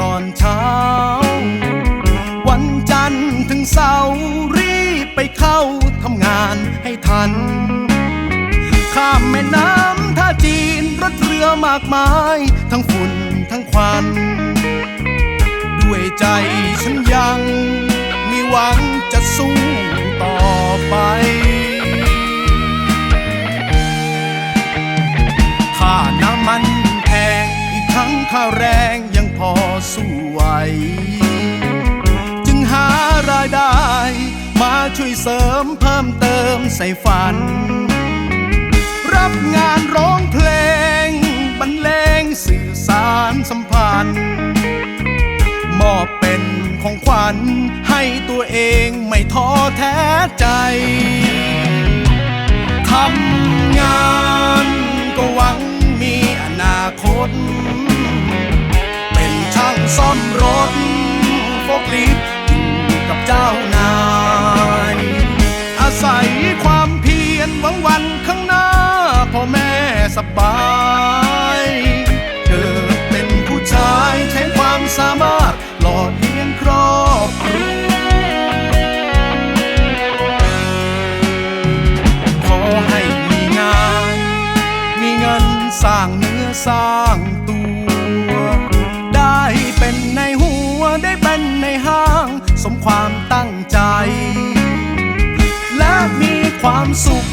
ตอนเช้า วันจันทร์ถึงเสาร์รีบไปเข้าทำงานให้ทัน ข้ามแม่น้ำท่าจีนรถเรือมากมาย ทั้งฝุ่นทั้งควัน ด้วยใจฉันยัง มีหวังจะสู้ต่อไปค่าน้ำมันแพงอีกทั้งข้าแรง จึงหารายได้ มาช่วยเสริมเพิ่มเติมใส่ฝัน รับงานร้องเพลงบรรเลงสื่อสารสัมพันธ์มอบเป็นของขวัญให้ตัวเองไม่ท้อแท้ใจทำงานก็หวังมีอนาคต ซ่อมรถโฟกลิฟต์กับเจ้านาย อาศัยความเพียรหวังวันข้างหน้าพ่อแม่สบายเกิดเป็นผู้ชายใช้ความสามารถหล่อเลี้ยงครอบครัวขอให้มีงาน มีเงินสร้างเนื้อสร้างตัว สุข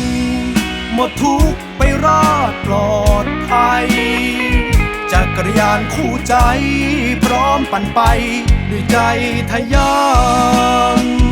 หมดทุกข์ไปรอดปลอดภัยจักรยานคู่ใจ พร้อมปั่นไป ด้วยใจทะยาน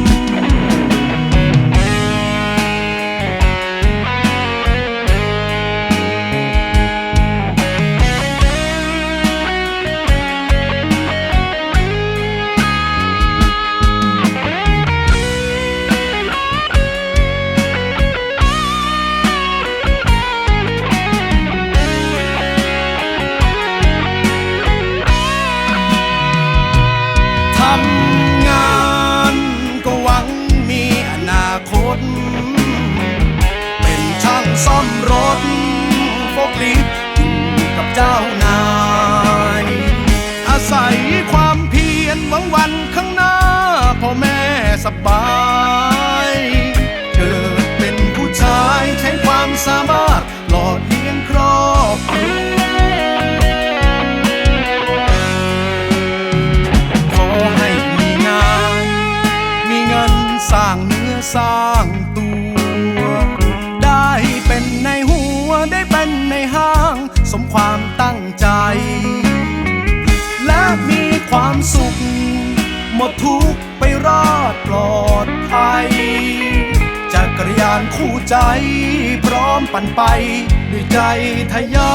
เจ้านาย อาศัยความเพียรหวังวันข้างหน้าพ่อแม่สบายเกิดเป็นผู้ชายใช้ความสามารถหล่อเลี้ยงครอบครัวขอให้มีงาน มีเงินสร้างเนื้อสร้าง นในห้าง สมความตั้งใจ และมีความสุข หมดทุกไปรอดปลอดภัย จักรยานคู่ใจ พร้อมปั่นไป ด้วยใจทะยาน